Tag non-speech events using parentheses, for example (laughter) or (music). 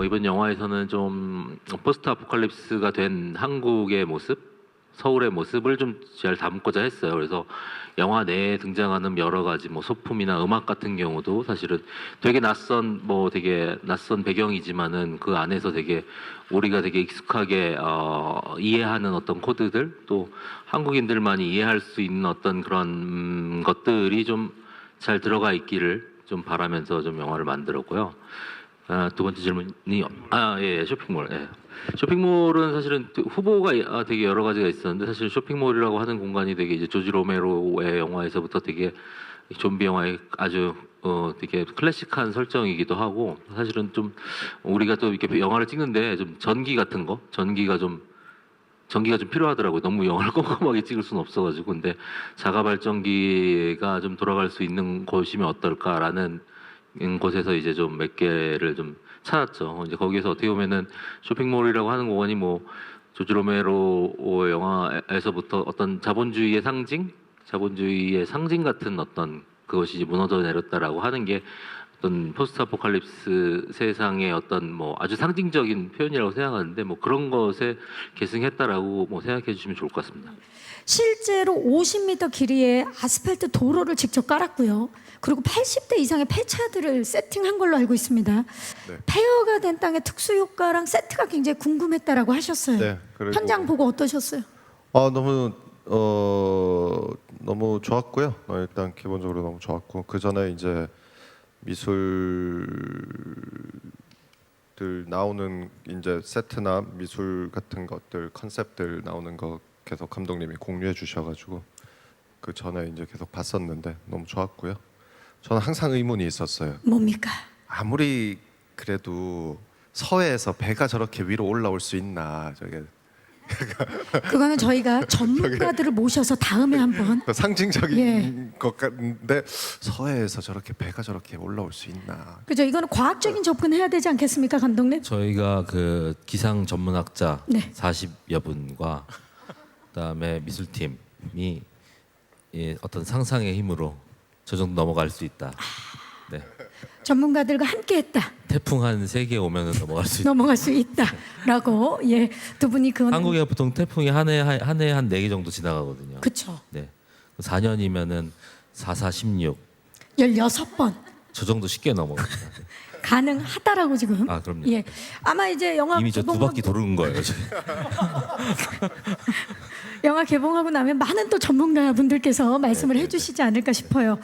뭐 이번 영화에서는 좀 포스트 아포칼립스가 된 한국의 모습, 서울의 모습을 좀 잘 담고자 했어요. 그래서 영화 내에 등장하는 여러 가지 뭐 소품이나 음악 같은 경우도 사실은 되게 낯선 뭐 되게 낯선 배경이지만은 그 안에서 되게 우리가 되게 익숙하게 어, 이해하는 어떤 코드들 또 한국인들만이 이해할 수 있는 어떤 그런 음, 것들이 좀 잘 들어가 있기를 좀 바라면서 좀 영화를 만들었고요. 아, 두 번째 질문이 아 예 쇼핑몰 예. 쇼핑몰은 사실은 후보가 아, 되게 여러 가지가 있었는데 사실 쇼핑몰이라고 하는 공간이 되게 이제 조지 로메로의 영화에서부터 되게 좀비 영화의 아주 어 되게 클래식한 설정이기도 하고 사실은 좀 우리가 또 이렇게 영화를 찍는데 좀 전기 같은 거 전기가 좀 전기가 좀 필요하더라고요. 너무 영화를 (laughs) 꼼꼼하게 찍을 수는 없어가지고 근데 자가 발전기가 좀 돌아갈 수 있는 곳이면 어떨까라는 곳에서 이제 좀 몇 개를 좀 찾았죠. 이제 거기에서 어떻게 보면은 쇼핑몰이라고 하는 공간이 뭐 조지 로메로 영화에서부터 어떤 자본주의의 상징, 자본주의의 상징 같은 어떤 그것이 무너져 내렸다라고 하는 게 어떤 포스트 아포칼립스 세상의 어떤 뭐 아주 상징적인 표현이라고 생각하는데 뭐 그런 것에 계승했다라고 뭐 생각해 주시면 좋을 것 같습니다. 실제로 50m 길이의 아스팔트 도로를 직접 깔았고요. 그리고 80대 이상의 폐차들을 세팅한 걸로 알고 있습니다. 네. 폐허가 된 땅의 특수 효과랑 세트가 굉장히 궁금했다라고 하셨어요. 네, 그리고- 현장 보고 어떠셨어요? 아 너무 어 너무 좋았고요. 어, 일단 기본적으로 너무 좋았고 그 전에 이제 미술들 나오는 이제 세트나 미술 같은 것들 컨셉들 나오는 거 계속 감독님이 공유해 주셔가지고 그 전에 이제 계속 봤었는데 너무 좋았고요. 저는 항상 의문이 있었어요. 뭡니까? 아무리 그래도 서해에서 배가 저렇게 위로 올라올 수 있나 저게 그거는 저희가 (laughs) 전문가들을 모셔서 다음에 한번 그 상징적인 예. 것 같은데 서해에서 저렇게 배가 저렇게 올라올 수 있나? 그죠? 이거는 과학적인 접근해야 되지 않겠습니까, 감독님? 저희가 그 기상 전문학자 네. 40여 분과 그다음에 미술팀이 이 어떤 상상의 힘으로 저 정도 넘어갈 수 있다. 네. 전문가들과 함께했다. 태풍 한 세 개 오면은 넘어갈 수 있다. 넘어갈 수 있다라고 예 두 분이 그건 한국에 보통 태풍이 한해한해한네 개 정도 지나가거든요. 그쵸. 네. 4년이면은 4, 4, 16. 16번 저 정도 쉽게 넘어갑니다. (laughs) 가능하다라고 지금. 아, 그럼요. 예. 아마 이제 영화 이미 저 두 개봉하고, 바퀴 도는 거예요. 지금. (laughs) 영화 개봉하고 나면 많은 또 전문가분들께서 말씀을 해주시지 않을까 싶어요.